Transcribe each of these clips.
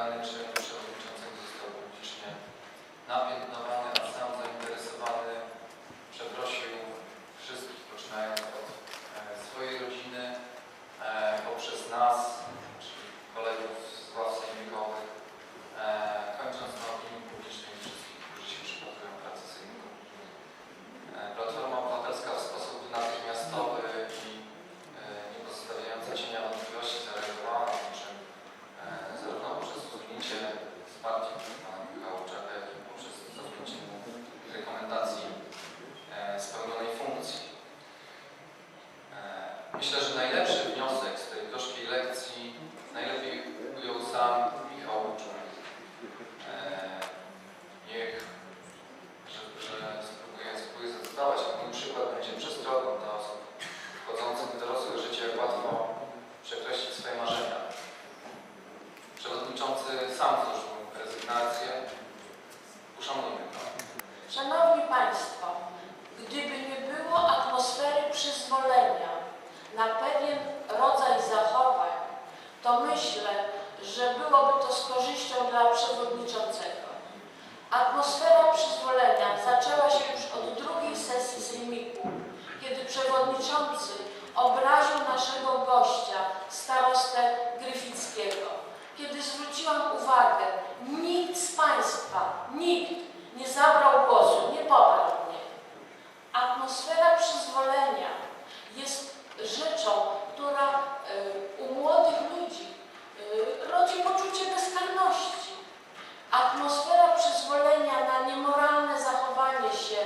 Generalny czy Przewodniczącego został publicznie napiętnowany, a sam zainteresowany przeprosił wszystkich, poczynając od e, swojej rodziny, e, poprzez nas, czyli kolegów Myślę, że najlepszy wniosek z tej gorzkiej lekcji najlepiej ujął sam Michał Łuczak. E, Niech, że, że spróbuję, spróbuję zacytować, jak mój przykład będzie przestrogą dla osób wchodzących w dorosłe życie, jak łatwo przekreślić swoje marzenia. Przewodniczący sam złożył rezygnację. Uszanujmy go. Szanowni Państwo, gdyby nie było atmosfery przyzwolenia na pewien rodzaj zachowań, to myślę, że byłoby to z korzyścią dla przewodniczącego. Atmosfera przyzwolenia zaczęła się już od drugiej sesji sejmiku, kiedy przewodniczący obraził naszego gościa, starostę Gryfickiego. Kiedy zwróciłam uwagę, nikt z Państwa, nikt nie zabrał głosu, nie poparł mnie. Atmosfera przyzwolenia jest rzeczą, która y, u młodych ludzi y, rodzi poczucie bezkarności. Atmosfera przyzwolenia na niemoralne zachowanie się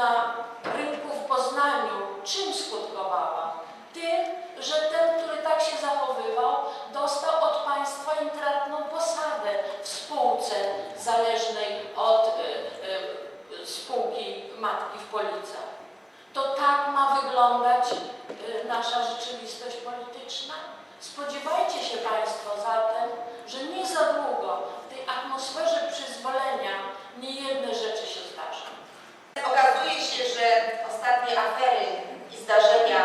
na rynku w Poznaniu czym skutkowała? Tym, że ten, który tak się zachowywał, dostał od państwa intratną posadę w spółce zależnej od y, y, spółki matki w Policach. To tak ma wyglądać y, nasza rzeczywistość polityczna? Spodziewajcie się Państwo zatem, że nie za długo w tej atmosferze przyzwolenia niejedne rzeczy się zdarzą. Okazuje się, że ostatnie afery i zdarzenia,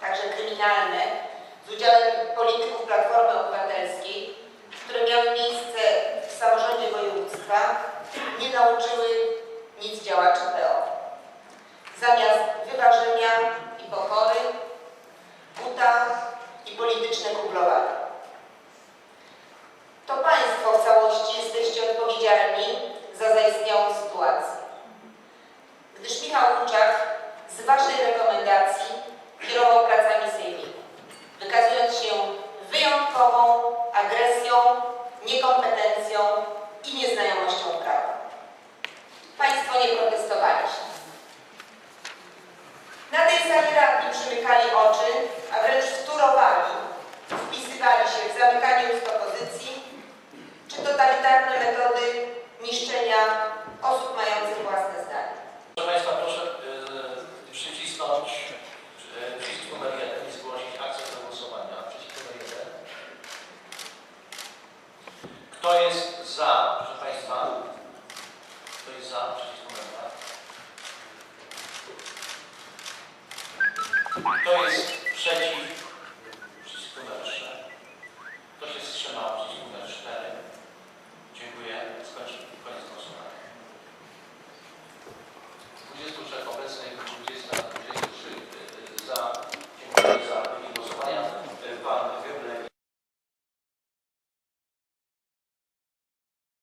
także kryminalne, z udziałem polityków Platformy Obywatelskiej, które miały miejsce w samorządzie województwa, nie nauczyły nic działaczy PO. Zamiast wyważenia i pokory, buta i polityczne kublowanie. To Państwo w całości jesteście odpowiedzialni za zaistniałą sytuację gdyż Michał Łuczak z Waszej rekomendacji kierował agresją, niekompetencją i nieznajomością prawa. Państwo nie protestowaliście. Na tej sali radni przymykali oczy, a wręcz wtórowali, wpisywali się w zamykanie ust opozycji, za, proszę Państwa? Kto jest za? Przycisk komentarz. Kto jest przeciw? Przycisk numer 3. Kto się wstrzymał? Przycisk numer 3.